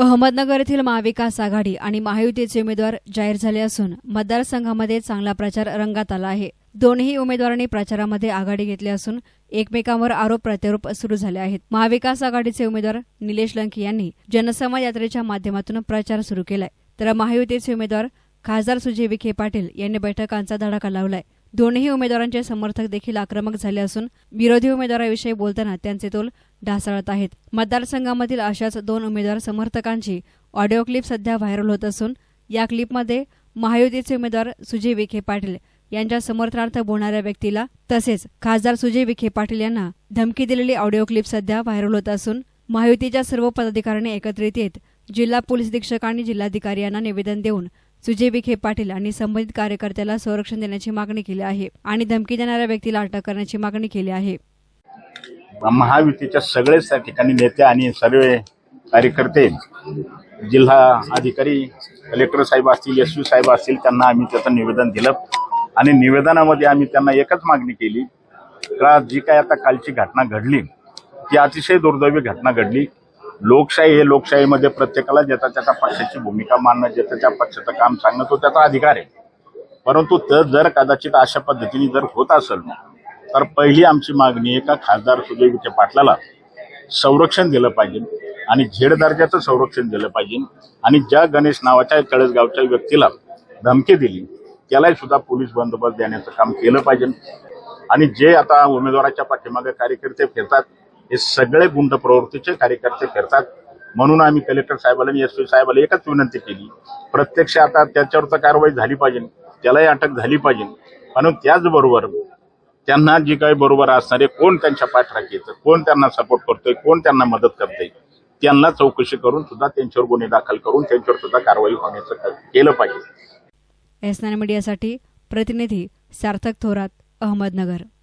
अहमदनगर येथील महाविकास आघाडी आणि महायुतीचे उमेदवार जाहीर झाले असून मतदारसंघामध्ये चांगला प्रचार रंगात आला आहे. दोन्ही उमेदवारांनी प्रचारामध्ये आघाडी घेतली असून एकमेकांवर आरोप प्रत्यारोप सुरू झाले आहेत. महाविकास आघाडीचे उमेदवार निलेश लंके यांनी जनसंवाद यात्रेच्या माध्यमातून प्रचार सुरू केलाय. तर महायुतीचे उमेदवार खासदार सुजय विखे पाटील यांनी बैठकांचा धडाका लावलाय. दोन्ही उमेदवारांचे समर्थक देखील आक्रमक झाले असून विरोधी उमेदवाराविषयी बोलताना त्यांचे तोल ढासळत आहेत. मतदारसंघामधील अशाच दोन उमेदवार समर्थकांची ऑडिओ क्लिप सध्या व्हायरल होत असून या क्लिपमध्ये महायुतीचे उमेदवार सुजय विखे पाटील यांच्या समर्थनार्थ बोलणाऱ्या व्यक्तीला तसेच खासदार सुजय विखे पाटील यांना धमकी दिलेली ऑडिओ क्लिप सध्या व्हायरल होत असून महायुतीच्या सर्व पदाधिकाऱ्यांनी एकत्रित येत जिल्हा पोलीस अधीक्षक आणि जिल्हाधिकारी यांना निवेदन देऊन सुजय विखे पाटील आणि संबंधित कार्यकर्त्याला संरक्षण देण्याची मागणी केली आहे आणि धमकी देणाऱ्या व्यक्तीला अटक करण्याची मागणी केली आहे. महायुतीच्या सगळेच त्या ठिकाणी नेते आणि सर्व कार्यकर्ते जिल्हा अधिकारी कलेक्टर साहेब असतील एस साहेब असतील त्यांना आम्ही त्याचं निवेदन दिलं आणि निवेदनामध्ये आम्ही त्यांना एकच मागणी केली का जी काय आता कालची घटना घडली ती अतिशय दुर्दैवी घटना घडली. लोकशाही हे लोकशाहीमध्ये प्रत्येकाला ज्याचा त्याच्या पक्षाची भूमिका मानणं ज्याचं त्या पक्षाचं काम सांगणं तो त्याचा अधिकार आहे. परंतु तर जर कदाचित अशा पद्धतीने जर होत असेल ना तर पहिली आमची मागणी आहे का खासदार सुजय विखे पाटलाला संरक्षण दिलं पाहिजे आणि झेड दर्जाचं संरक्षण दिलं पाहिजे आणि ज्या गणेश नावाच्या कळसगावच्या व्यक्तीला धमकी दिली त्यालाही सुद्धा पोलीस बंदोबस्त देण्याचं काम केलं पाहिजे. आणि जे आता उमेदवाराच्या पाठीमागे कार्यकर्ते फिरतात हे सगळे गुंड प्रवृत्तीचे कार्यकर्ते फिरतात म्हणून आम्ही कलेक्टर साहेबाला आणि एस पी साहेबाला एकच विनंती केली. प्रत्यक्ष आता त्याच्यावर तर कारवाई झाली पाहिजे. त्यालाही अटक झाली पाहिजे. म्हणून त्याचबरोबर त्यांना जी काही बरोबर असणारे कोण त्यांच्या पाठराखी येतं कोण त्यांना सपोर्ट करतोय कोण त्यांना मदत करतोय त्यांना चौकशी करून सुद्धा त्यांच्यावर गुन्हे दाखल करून त्यांच्यावर सुद्धा कारवाई होण्याचं केलं पाहिजे. एस मीडियासाठी प्रतिनिधी सार्थक थोरात अहमदनगर.